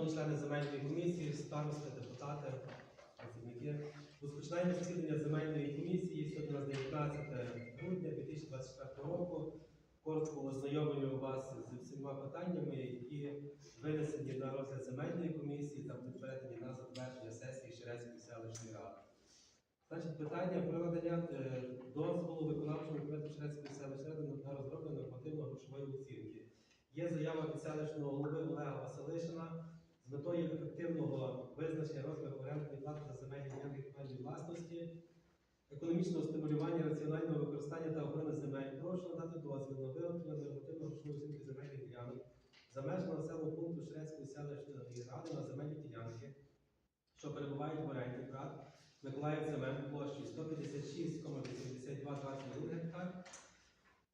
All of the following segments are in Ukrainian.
Шановні члени земельної комісії, старости, депутати, працівники, розпочинаємо засідання земельної комісії. Сьогодні у нас 19 грудня 2024 року. Коротко ознайомлюю вас з всіма питаннями, які винесені на розгляд земельної комісії та будуть на затвердження сесії Шерецької селищної ради. Значить, питання про надання е, дозволу виконавчому комітету Шерецької селищної ради на розроблення нормативно-грошової оцінки. Є заява від селищного голови Олега Василишина метою ефективного визначення розміру орендної плати за земельні ділянки комунальної власності, економічного стимулювання раціонального використання та охорони земель. Прошу надати дозвіл на виготовлення нормативно-грошової оцінки земельних ділянок за межами населеного пункту Шерецької селищної ради на земельні ділянки, що перебувають в оренді ПРАТ Миколаїв Цемент площею 156,8221 гектар.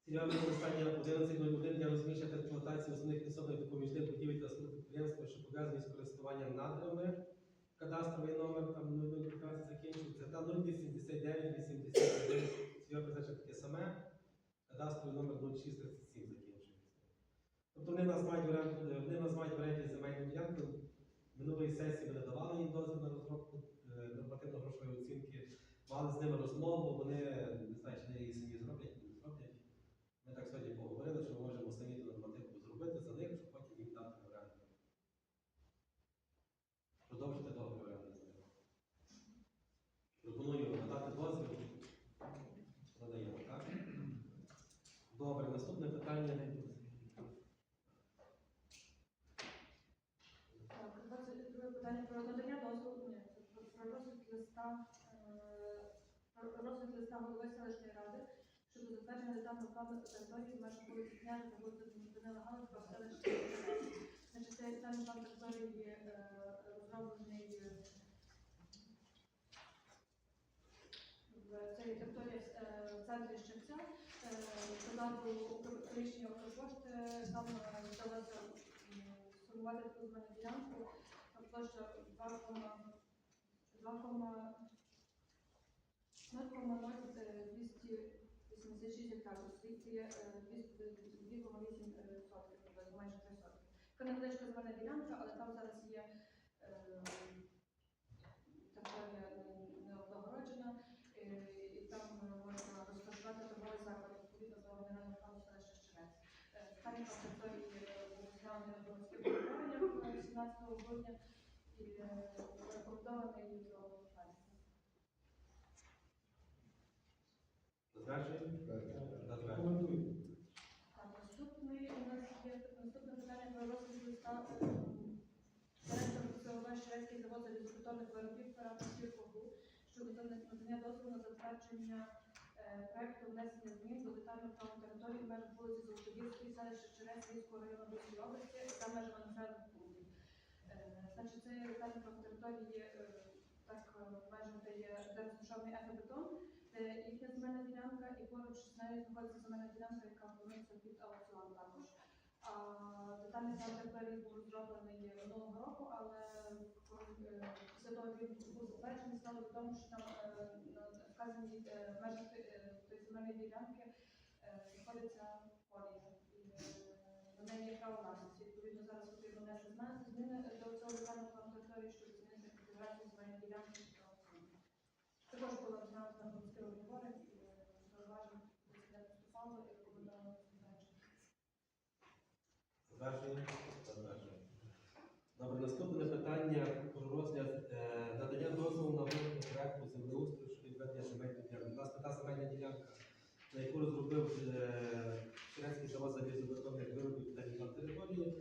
Цільове використання 11.01 для розміщення та експлуатації основних підсобних допоміжних будівель та підприємства, що пов'язані з користуванням надрами. Кадастровий номер там 0015 закінчується та 08981. Цільове призначення таке саме. Кадастровий номер 0637 закінчується. Тобто вони нас мають в в оренді земельну ділянку. Минулої сесії ми не давали їм дозвіл на розробку е, нормативно-грошової оцінки. Мали з ними розмову, вони щодо затвердження детального плану території межах вулиці Князя та вулиці Данила Галицького селища. Значить, цей детальний план території е, розроблений е, в цій території е, в центрі Щемця. Додатку рішення Укрпошти там вдалося сформувати таку земельну ділянку площа 200. 76 гектарів, звідти е, е, 2,8%, тобто майже 3 сотки. Це невеличка земельна ділянка, але там зараз є е, щодо надання дозволу на затвердження е, проекту внесення змін до детального плану території в межах вулиці Золотовірської, селища Черець, Львівського району Львівської області та межами населених пунктів. Е, Значить, це детальний план території е, так е, в межах, де є де розташований ефебетон, це їхня земельна ділянка, і поруч з нею знаходиться земельна ділянка, яка планується під аукціон детальний центр території був зроблений минулого року, але е, після того, як він був затверджений, стало відомо, що там е, вказані межі е, тої земельної ділянки знаходиться колія. І е, на неї є право власності. Відповідно, зараз потрібно внести зміни до цього детального плану території, щоб змінити конфігурацію земельної ділянки до аукціону. Також було розглянуто на громадських обговорах і зауважень президент Стефану і рекомендовано затвердження. Затверджуємо? Затверджуємо. Добре, наступне питання про розгляд е, надання дозволу на виробництво проекту землеустрою щодо відведення земельної ділянки. У нас така земельна ділянка, на яку розробив е, Ширецький завод залізобетонних виробів та на території.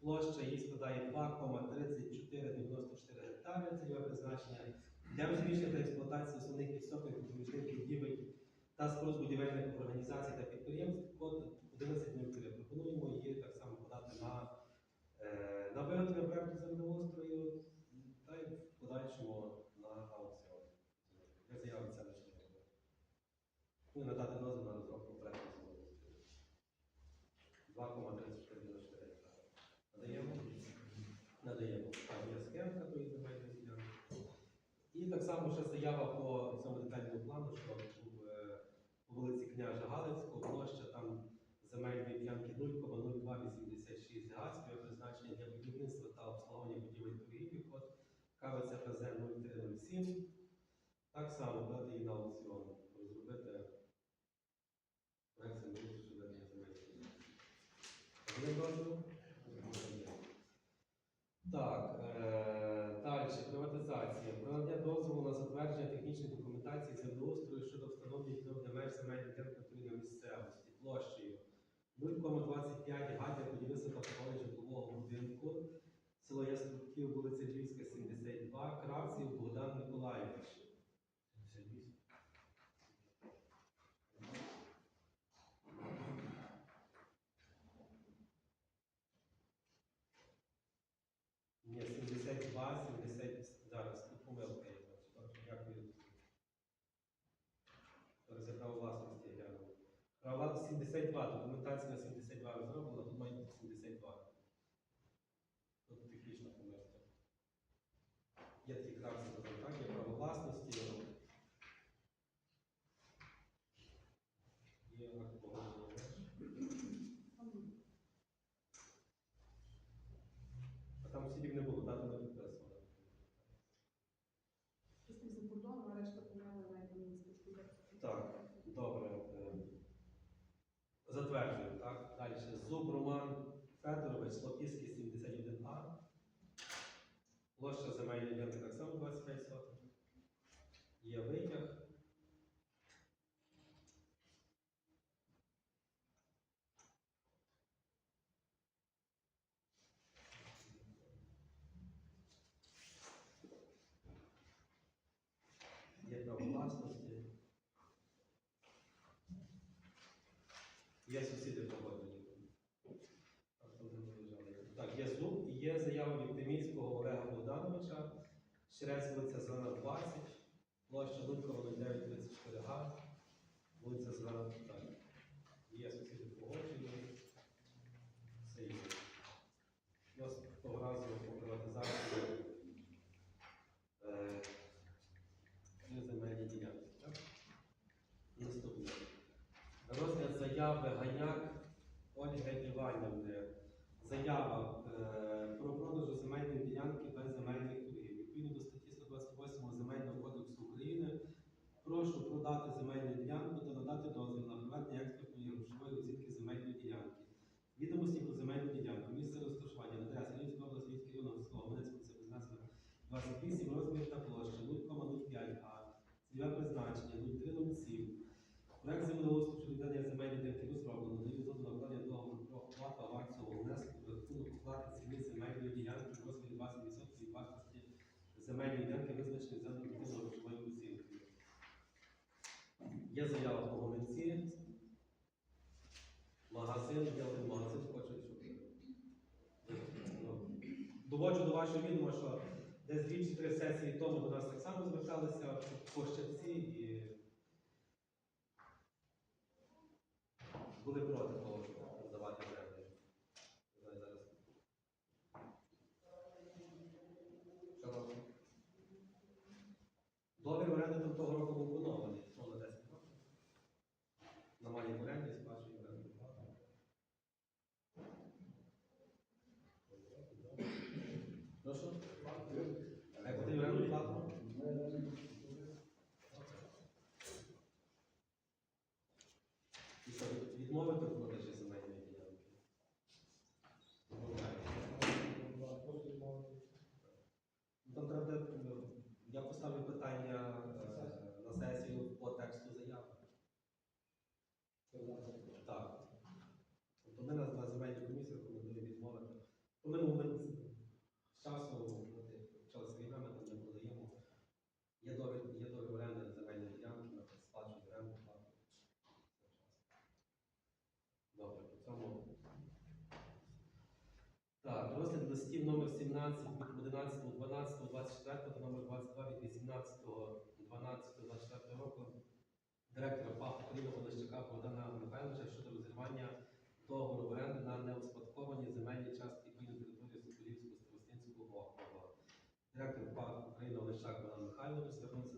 Площа її складає 2,3494 гектари. його призначення для розміщення та експлуатації основних високих допоміжних будівель та споруд будівельних організацій та підприємств код 1103. Пропонуємо її так само подати на, е, на виготовлення проєкту землеустрою та й в подальшому вже заява по цьому детальному плану, що е, по вулиці Княжа Галицького, площа там земельної ділянки 0,0286 га, співе призначення для будівництва та обслуговування будівель торгівлі, код КВЦ ФЗ 0307. Так само дати її на аукціон. Ковпак, Кравців, Богдан Миколаївич. Ні, 72, 70, зараз тут помилка є. Дякую. Перезаграв власності, я гляну. Права 72, документація на 72 розроблена, тут має বাইরে Motion невеличких взятків будинку оцінки. Є заява в Боговинці, магазин, я один магазин хочу, щоб ну, доводжу до вашого відома, що десь дві чи три сесії тому до нас так само зверталися по Щепці і номер 17 від 11, 12, 24 та номер 22 від 18, 12, 24 року директора ПАП Україна Олещака Богдана Михайловича щодо розірвання договору оренди на неуспадковані земельні частки на території Соколівського Старостинського округу. Директор ПАП Україна Олещак Богдан Михайлович звернувся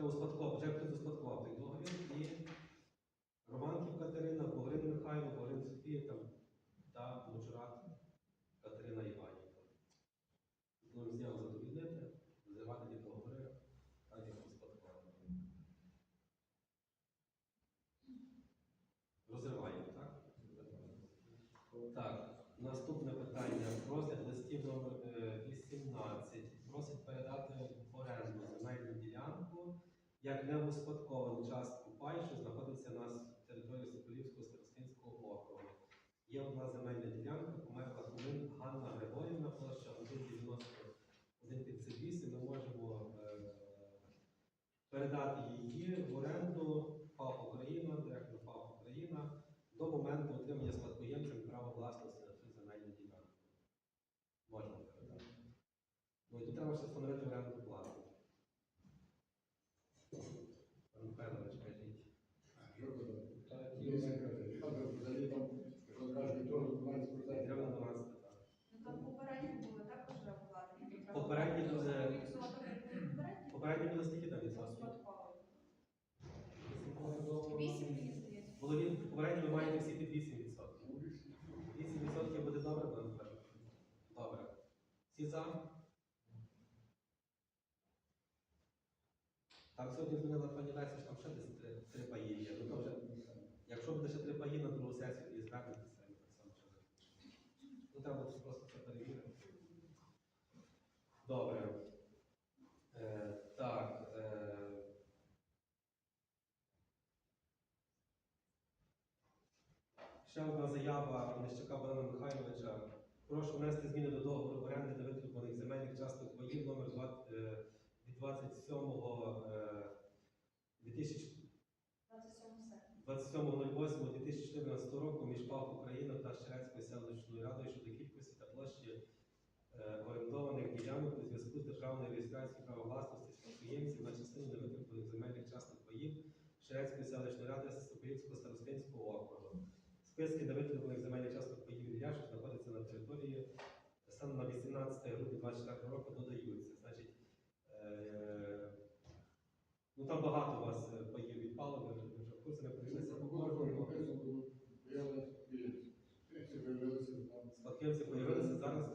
Ще успадкував, вже хтось успадкував той договір. І Романків Катерина, Богрин Михайло, Богрин Софія там, та Бочурат Катерина Іванівна. Коли зняв задовільнити, зривати договори, так як успадкував. Розриваємо, так? Так, наступне питання. Розгляд листів номер як неуспадковану частку пай, що знаходиться на території Соколівського старостинського округу. Є одна земельна ділянка, померла Кулин Ганна Григорівна, площа 1,9158. Ми можемо е, передати її в оренду ФАП Україна, директор ФАП Україна до моменту отримання спадкоємцем права власності на цю земельну ділянку. Можна передати. Ну і тут треба ще встановити оренду плату. Пан Михайлович, кажіть. Деревна 12, так. Ну там попередні були також рахувати. Попередні, е, Попередні Попередньо було скільки там відсотків? спадкові. Вісім, мені здається. Було від попередньо ви маєте всі під 8%. 8% буде добре, пане Михайлович? Добре. Всі за? Так, сьогодні змінила пані що там ще десь три, три паї є. Ну, то якщо буде ще три паї на другу сесію, тоді звернетеся і так само ще. Ну, треба просто це перевірити. Добре. Е, так. Е, Ще одна заява Нищака Богдана Михайловича. Прошу внести зміни до договору оренди невитребуваних земельних часток боїв номер 20, е, від 27 е, 2000 27 серпня. 27.08.2014 року між ПАФ Україна та Щерецькою селищною радою щодо кількості та площі е, орендованих ділянок у зв'язку з державною реєстрацією права власності спадкоємців на частину невитребуваних земельних часток боїв Щерецької селищної ради Соколівського старостинського округу. Списки невитребуваних земельних часток боїв Ілля, що знаходяться на території станом на 18 грудня 2024 року додаються. Значить, е, ну там багато у вас е, паїв відпало, ви вже ви вже в курсі не прийшлися по кожному. Спадкоємці появилися зараз.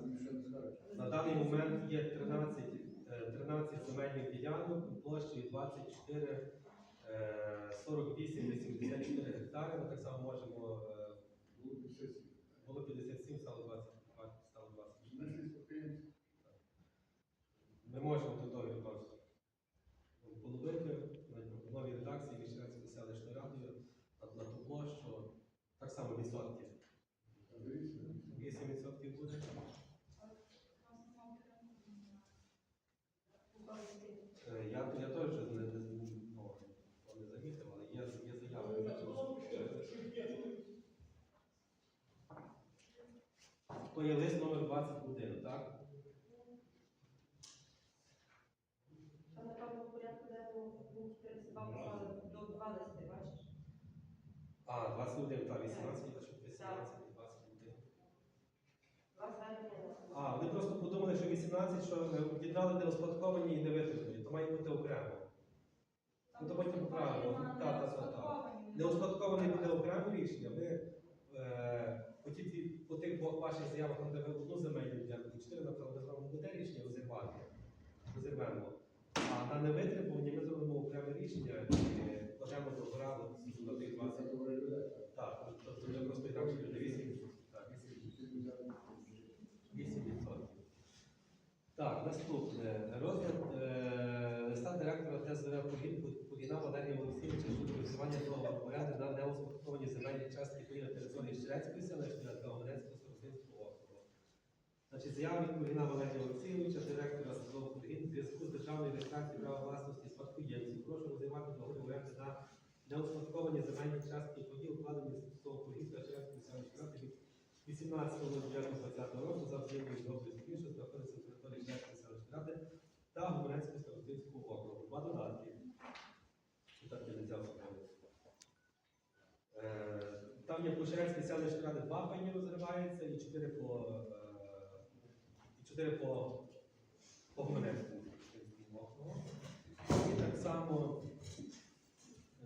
На даний момент є 13, е, 13 земельних ділянок площею 24, е, 48, 84 гектари. Ми так само можемо, е, було 57, стало 20, стало 20. Ми можемо до того відносити. Половити в новій редакції Віщерецької селищної радою на, на ту площу так само відсотки. 8% буде. Е, Я, я теж не, не, ну, не замітив, але є, є заява. Я бачив, що- То є лист номер 21, так? Там, напевно, в порядку денному був 32 поклали до 2 листи, бачиш? А, 21, так, 18, то що 18 і 21. Два звернення. А, вони просто подумали, що 18, що не розпадковані і не витримані, то має бути окремо. Ну, то потім поправимо. Так, так, так. Неуспадкований буде окреме рішення. Ми е, по, ті, по тих двох ваших заявах, де ви одну земельну ділянку, чотири наприклад, буде рішення розірвати. Розірвемо. А на невитребувані ми зробимо окреме рішення і кладемо до гора на тих 20. Так, тобто ми просто інакше буде 8. Так, 8. 8%. Так, наступне. Розгляд е, листа директора ТЗР Погіна Валерія Олексійовича щодо висування договору поряду на неуспадковані земельні частки паї на території Щерецької селищної та Гомонецького Старостинського округу. Значить, заява від Погіна Валерія Олексійовича, директора СЗО Погін, в зв'язку з державною реєстрацією права власності спадкоємців. Прошу розірвати договір оренди на неуспадковані земельні частки паї, укладені з того Погін та Щерецької селищної ради від 18.09.2020 року за взаємною згодою з що знаходиться на території Черкаської селищної ради та Гуманецького Старостинського округу. Два додатки. І Так я не взяв з собою. Е, по Черкаській селищній ради два пані розриваються і чотири по, е, і чотири по, по І так само е,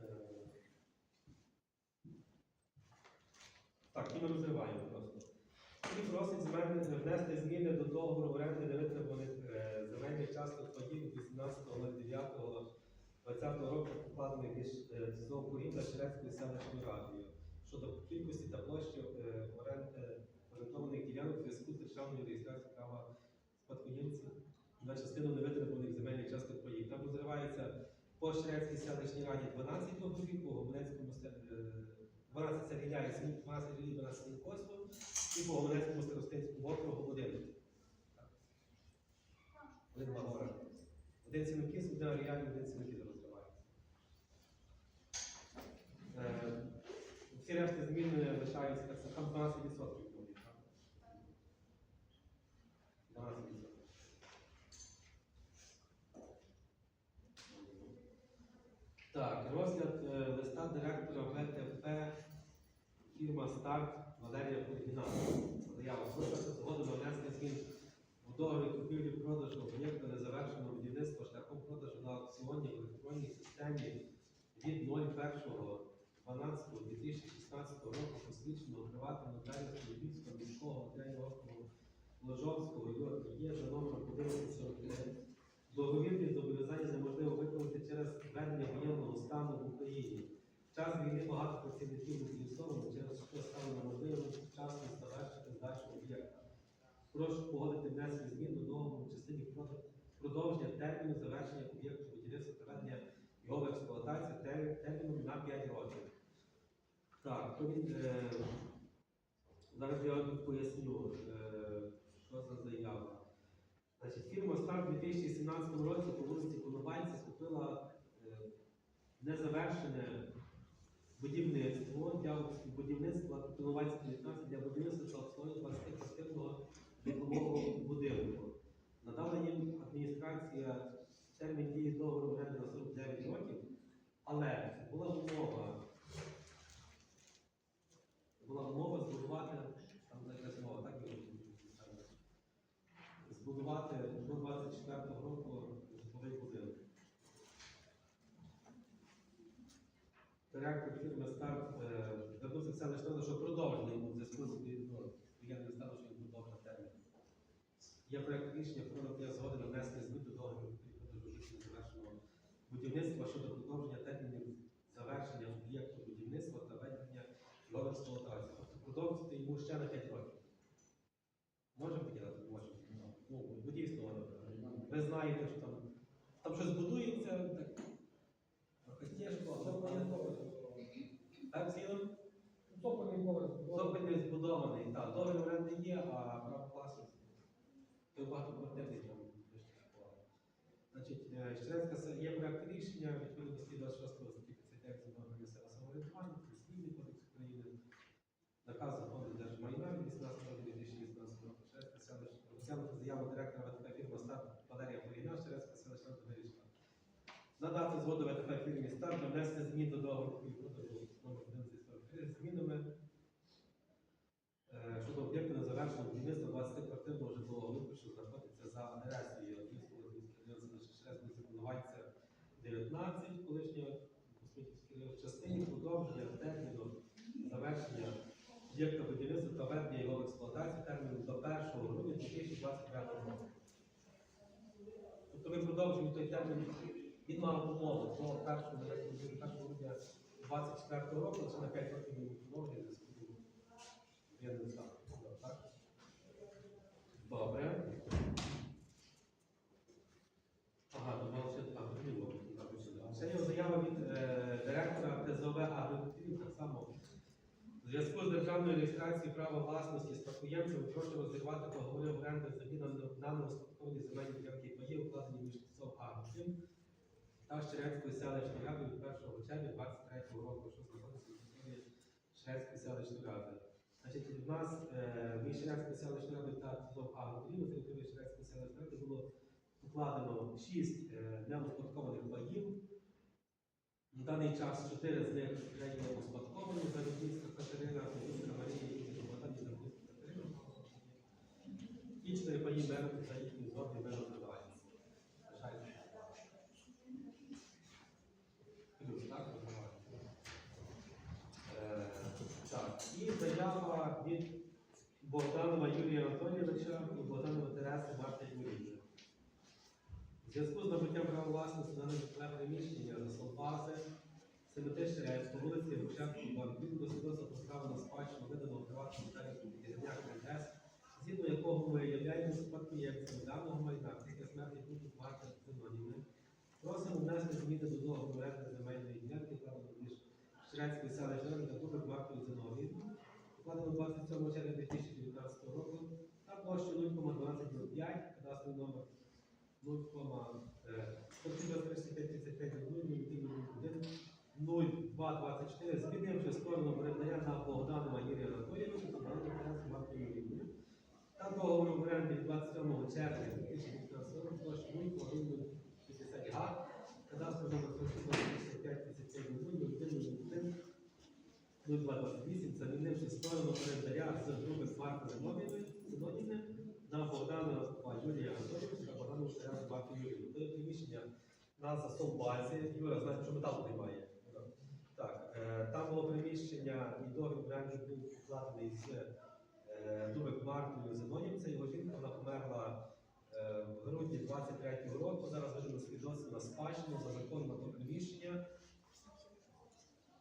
Так, і ми розриваємо просто. І просить внести зміни до договору оренди невитребуваних е, земельних часток від 18.09.20 року, покладених між е, СЗО Курін та Щерецькою селищною радою щодо кількості та площі е, оренди орієнтованих ділянок в зв'язку з державною реєстрацією права спадкоємців на частину невитребуваних земельних часток паїв. Там розривається по Шрецькій селищній раді 12 договорів, по е, 12 це ріляє, 12 рілі, 12 сінкосу, і по Гомонецькому старостинському округу 11. Один Багора. Один сінокіс, один аріаль, один сінокіс розривається. Е, Всі решти зміни лишаються це там 12% буде, так? 12%. Так, розгляд е, листа директора ВТП фірма Старт Валерія Кургіна. Заява. Прошу згоду на внесення змін у договорі купівлі продажу об'єкта незавершеного будівництва шляхом продажу на аукціоні в електронній системі від 01.12.2016 року посвідченого приватного нотаріуса Львівського міського нотаріального округу Ложовського є за номером 1149. Договірні зобов'язання неможливо виконати через введення воєнного стану в Україні. Час війни багато працівників мобілізовано, через що стало неможливим вчасно завершити здачу об'єкта. Прошу погодити внесення змін до договору частині продовження терміну завершення об'єкту будівництва та його в експлуатацію тер- терміном на 5 років. Так, то він, е, зараз я поясню, е, що за заява. Значить, фірма Старт у 2017 році по вулиці Коновальця купила е, незавершене будівництво для будівництва Коновальська 19 для будівництва та обслуговування 20-квартирного житлового будинку. Надала їм адміністрація термін дії договору оренди на 49 років, але була умова. Була умова збудувати, там якась мова, так і збудувати до 24 року житловий будинок. Директор фірми Старт е, в селищну що продовження йому зв'язку з воєнним станом, продовжив термін. Є проект рішення про надання згоди на внесення змін до договору відповідно до завершеного будівництва щодо продовження термінів завершення об'єкту будівництва та ведення його в експлуатацію. Тобто продовжити йому ще на 5 років. Можемо таке дати? Можемо. Ну, бо дійсно, ви знаєте, що там, там щось будується, так, трохи тяжко, але воно так цілим. Сопольний поверх. Зопель не збудований, так, договір оренди є, а право власності. То багатоквартирний такого. Значить, е, се- є проект рішення відповідності 26 статті 59 закону місцеве самоврядування, Прислівний кодекс України, наказ закону держмайна від 18 року 2018 року. Щерецька селищна розглянути заяву директора ВТП фірма Старт Валерія Поліна, Щерецька селищна вирішила. Надати згоду ВТП фірмі Старт на внесення змін до договору купівлі-продажу номер 1143 з змінами Е, щодо об'єкту незавершеного будівництва 20-квартирного житлового будинку, що знаходиться за адресою Львівського Шресної Коновальця 19, колишнього Космітівський район, в частині продовження терміну завершення об'єкта будівництва та введення його в експлуатацію терміну до 1 грудня 2025 року. Тобто ми продовжуємо той термін, він мав умови до 1 грудня 2024 року, це на 5 років ми продовжуємо в зв'язку з я не знаю. Так? Добре. Ага, так, зрозуміло. Ще є заява від е, директора ТЗОВ Агротів, так само. В зв'язку з державною реєстрацією права власності спадкоємців прошу розірвати договори оренди заміна на неуспадковані земельні ділянки паї, укладені та Щерецькою селищною радою від 1 червня 23 року, що знаходиться на території Щерецької селищної ради. Значить, у нас е, між Ширянською селищною та ТЗОВ Агротурі на території селищної ради було укладено 6 е, неуспадкованих паїв. На даний час 4 з них вже є успадковані, Зародівська Катерина, Кузьміна Марія і Богдані Зародівська Катерина. І 4 паї мерти за їхні згодні ми розриваємо. Лишається. Плюс, так, розриваємо. Е, Так, і заява від Богданова Юрія Анатолійовича і Богданова Тереси Марти Юрійовни. В зв'язку з набуттям права власності на нежитлове приміщення за Солбази Семетища по вулиці 2. Відповідно до свідоцтва на спадщину виданого приватному сервісу підрядняк НС, згідно якого ми являємо спадкоємцями даного майна після смерті Куту Марти Зинонівни, просимо внести зміни до договору оренди земельної ділянки, укладеного між Шрецькою селищною та Кутом Мартою Зинонівною, укладено 27 червня 2019 року, та площу 0,1205, кадастровий номер 0,03535 змінивши сторону передання на Богданова Юрія Анатолійовича та Богдану Тересу Марту Та договору в оренді 27 червня 2019 року площу 0,160 га, кадастровий номер 3535 0228, сторону передання з групи Смарта Зинонівни на Богдана Юрія Анатолійовича та Богдану Тересу Марту Юрівну. Це приміщення на засовбазі. Юра, знаєте, що метал немає. Так, е, там було приміщення і договір оренди був укладений з е, Дубик Мартою Зинонівцем. Його жінка вона померла е, в грудні 23-го року. Зараз видано свідоцтво на спадщину за законом на то приміщення.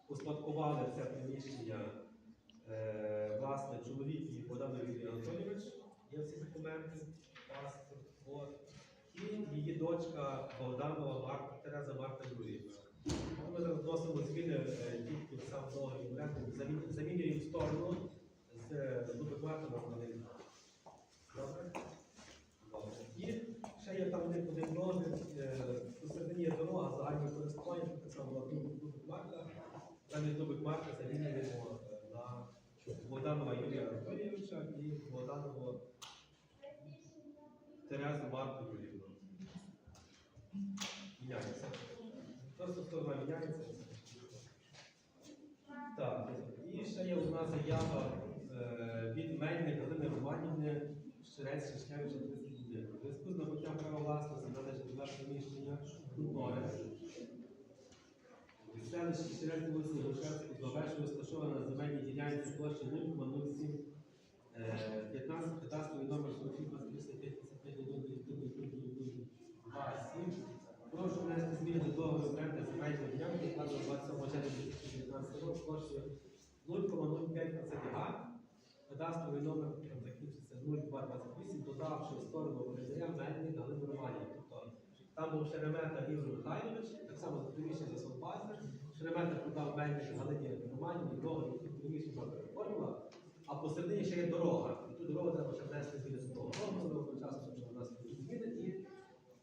Успадкували це приміщення власне чоловік і Богдан Юрій Анатолійович. Є всі документи, паспорт, от. І її дочка Богданова Марта, Тереза Марта Юріївна. Ну, Ми зараз вносимо зміни е, тільки в сам договір оренди, замі- замінюємо сторону з е, Дубикмарта на. Добре? Добре. І ще є там один один договір, е, посередині є дорога, загальне користування, тут так само була Дубикмарка. Замість Дубикмарка замінюємо е, на Богданова Юрія Анатолійовича і Богданову Терезу Марту Юрівну. Міняється. Просто сторона міняється. Так, і ще є нас заява е, від Мельник Галини Романівни Шерець Шишкевича 31. У зв'язку з набуттям права власності належить два приміщення культури. В селищі Шерець вулиці Грушевську Зловешου розташована на земельній ділянці площі 0,07 е, 15 кадастровий номер 27. Прошу внести зміни до договору оренди земельної ділянки, вкладено 27 червня 2019 року, коштує 0,05 га. Кадастровий номер закінчиться 0228, додавши в сторону орендаря Мельник Галину Романівну. Тобто там був Шеремета Ігор Михайлович, так само за приміщення за Солбазер. Шеремета продав Мельник Галині Романівні, договір тут приміщення вона переформила, а посередині ще є дорога. І ту дорогу треба ще внести зміни до того ми часу, щоб у нас зміни і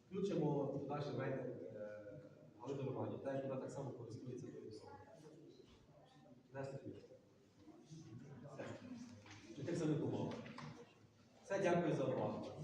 включимо туди ще Мельник е, Галину Романі. так вона так само користується тою дорогою. Внести зміни. Все. І тих самих умов. Все, дякую за увагу.